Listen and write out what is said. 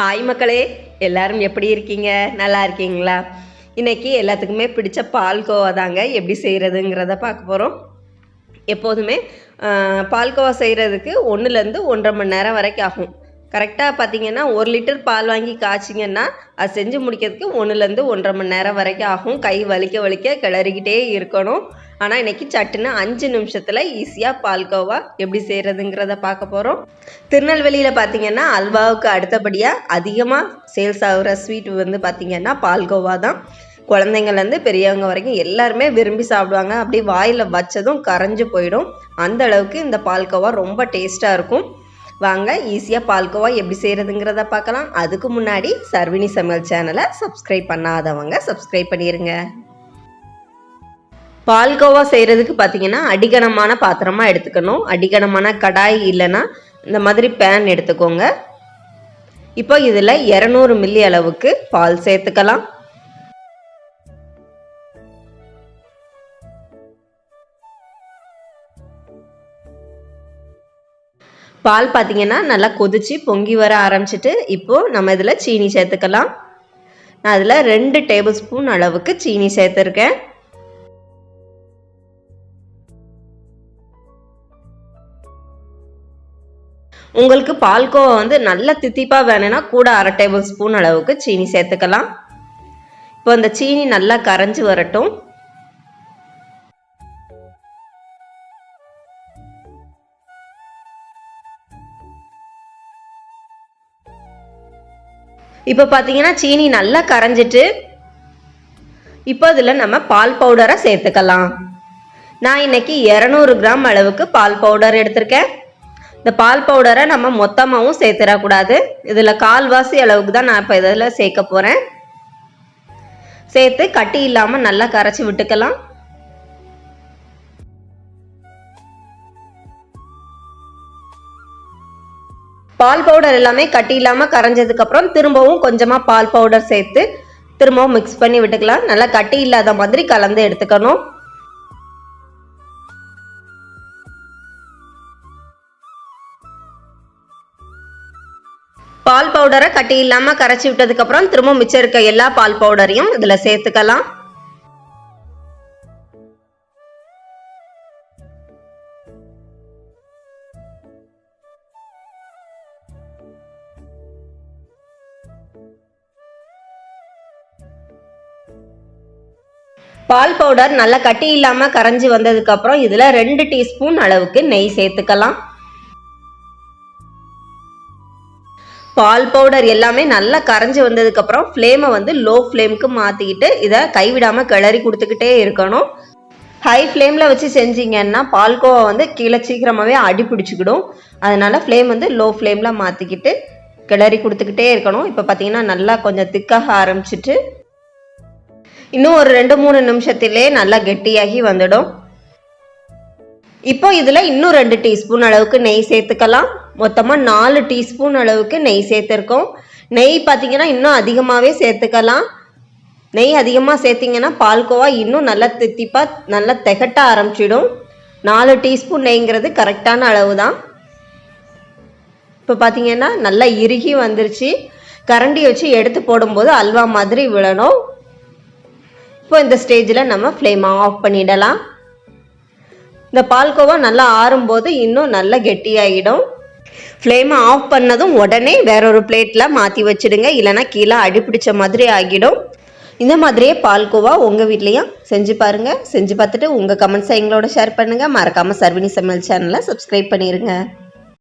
Hi மக்களே. எல்லாரும் எப்படி இருக்கீங்க? நல்லா இருக்கீங்களா? இன்றைக்கி எல்லாத்துக்குமே பிடிச்ச பால்கோவா தாங்க. எப்படி செய்கிறதுங்கிறத பார்க்க போகிறோம் எப்போதுமே பால்கோவா செய்கிறதுக்கு ஒன்றுலேருந்து ஒன்றரை மணி நேரம் வரைக்கும் ஆகும். கரெக்டாக பார்த்தீங்கன்னா ஒரு லிட்டர் பால் வாங்கி காய்ச்சிங்கன்னா அது செஞ்சு முடிக்கிறதுக்கு ஒன்றுலேருந்து ஒன்றரை மணி நேரம் வரைக்கும் ஆகும். கை வலிக்க வலிக்க கிளறிக்கிட்டே இருக்கணும். ஆனால் இன்னைக்கு சட்டுன்னு அஞ்சு நிமிஷத்தில் ஈஸியாக பால்கோவா எப்படி செய்கிறதுங்கிறத பார்க்க போகிறோம் திருநெல்வேலியில் பார்த்தீங்கன்னா அல்வாவுக்கு அடுத்தபடியாக அதிகமாக சேல்ஸ் ஆகுற ஸ்வீட் வந்து பார்த்தீங்கன்னா பால்கோவா தான். குழந்தைங்கள்லேருந்து பெரியவங்க வரைக்கும் எல்லாருமே விரும்பி சாப்பிடுவாங்க. அப்படியே வாயில் வச்சதும் கரைஞ்சு போயிடும். அந்த அளவுக்கு இந்த பால்கோவா ரொம்ப டேஸ்ட்டாக இருக்கும். வாங்க ஈஸியாக பால்கோவா எப்படி செய்கிறதுங்கிறத பார்க்கலாம். அதுக்கு முன்னாடி சர்வினி சமையல் சேனலை சப்ஸ்கிரைப் பண்ணாதவங்க சப்ஸ்கிரைப் பண்ணிடுங்க பால்கோவா செய்கிறதுக்கு பார்த்தீங்கன்னா அடிகனமான பாத்திரமாக எடுத்துக்கணும். அடிகனமான கடாய் இல்லைன்னா இந்த மாதிரி பேன் எடுத்துக்கோங்க. இப்போ இதில் இரநூறு மில்லி அளவுக்கு பால் சேர்த்துக்கலாம். பால் பார்த்தீங்கன்னா நல்லா கொதிச்சு பொங்கி வர ஆரம்பிச்சிட்டு இப்போது நம்ம இதில் சீனி சேர்த்துக்கலாம். நான் அதில் ரெண்டு டேபிள் ஸ்பூன் அளவுக்கு சீனி சேர்த்துருக்கேன். உங்களுக்கு பால்கோவா வந்து நல்ல தித்திப்பாக வேணும்னா கூட அரை டேபிள் ஸ்பூன் அளவுக்கு சீனி சேர்த்துக்கலாம். இப்போ அந்த சீனி நல்லா கரைஞ்சி வரட்டும். இப்போ பார்த்தீங்கன்னா சீனி நல்லா கரைஞ்சிட்டு இப்போ இதில் நம்ம பால் பவுடரை சேர்த்துக்கலாம். நான் இன்னைக்கு இரநூறு கிராம் அளவுக்கு பால் பவுடர் எடுத்திருக்கேன். இந்த பால் பவுடரை நம்ம மொத்தமாகவும் சேர்த்துடக்கூடாது. இதில் கால்வாசி அளவுக்கு தான் நான் இப்போ இதில் சேர்க்க போகிறேன் சேர்த்து கட்டி இல்லாமல் நல்லா கரைச்சி விட்டுக்கலாம். பால் பவுடர் எல்லாமே கட்டி இல்லாமல் கரைஞ்சதுக்கப்புறம் திரும்பவும் கொஞ்சமாக பால் பவுடர் சேர்த்து திரும்பவும் மிக்ஸ் பண்ணி விட்டுக்கலாம். நல்லா கட்டி இல்லாத மாதிரி கலந்து எடுத்துக்கணும். பால் பவுடரை கட்டி இல்லாமல் கரைச்சி விட்டதுக்கப்புறம் திரும்ப மிச்சம் இருக்க எல்லா பால் பவுடரையும் இதில் சேர்த்துக்கலாம். பால் பவுடர் நல்லா கட்டி இல்லாமல் கரைஞ்சி வந்ததுக்கப்புறம் இதில் ரெண்டு டீஸ்பூன் அளவுக்கு நெய் சேர்த்துக்கலாம். பால் பவுடர் எல்லாமே நல்லா கரைஞ்சி வந்ததுக்கப்புறம் ஃப்ளேமை வந்து லோ ஃப்ளேமுக்கு மாற்றிக்கிட்டு இதை கைவிடாமல் கிளறி கொடுத்துக்கிட்டே இருக்கணும். ஹை ஃப்ளேமில் வச்சு செஞ்சீங்கன்னா பால்கோவா வந்து கீழே சீக்கிரமாகவே அடி பிடிச்சிக்கிடும். அதனால் ஃப்ளேம் வந்து லோ ஃப்ளேமில் மாற்றிக்கிட்டு கிளறி கொடுத்துக்கிட்டே இருக்கணும். இப்போ பார்த்தீங்கன்னா நல்லா கொஞ்சம் திக்காக ஆரம்பிச்சிட்டு இன்னும் ஒரு ரெண்டு மூணு நிமிஷத்திலே நல்லா கெட்டியாகி வந்துடும். இப்போ இதில் இன்னும் ரெண்டு டீஸ்பூன் அளவுக்கு நெய் சேர்த்துக்கலாம். மொத்தமாக நாலு டீஸ்பூன் அளவுக்கு நெய் சேர்த்துருக்கோம். நெய் பார்த்தீங்கன்னா இன்னும் அதிகமாகவே சேர்த்துக்கலாம். நெய் அதிகமாக சேர்த்திங்கன்னா பால்கோவா இன்னும் நல்லா தித்திப்பாக நல்லா திகட்ட ஆரம்பிச்சிடும். நாலு டீஸ்பூன் நெய்ங்கிறது கரெக்டான அளவு தான் இப்போ பார்த்தீங்கன்னா நல்லா இறுகி வந்துருச்சு. கரண்டி வச்சு எடுத்து போடும்போது அல்வா மாதிரி விழணும். இப்போ இந்த ஸ்டேஜில் நம்ம ஃப்ளேம் ஆஃப் பண்ணிடலாம். இந்த பால்கோவா நல்லா ஆறும்போது இன்னும் நல்லா கெட்டியாகிடும் ஃப்ளேமை ஆஃப் பண்ணதும் உடனே வேறொரு பிளேட்டில் மாற்றி வச்சிடுங்க. இல்லைன்னா கீழே அடிப்பிடிச்ச மாதிரி ஆகிடும். இந்த மாதிரியே பால்கோவா உங்கள் வீட்லேயும் செஞ்சு பாருங்கள் செஞ்சு பார்த்துட்டு உங்கள் கமெண்ட்ஸை எங்களோட ஷேர் பண்ணுங்கள் மறக்காமல் சர்வினி சமையல் சேனலை சப்ஸ்கிரைப் பண்ணிடுங்க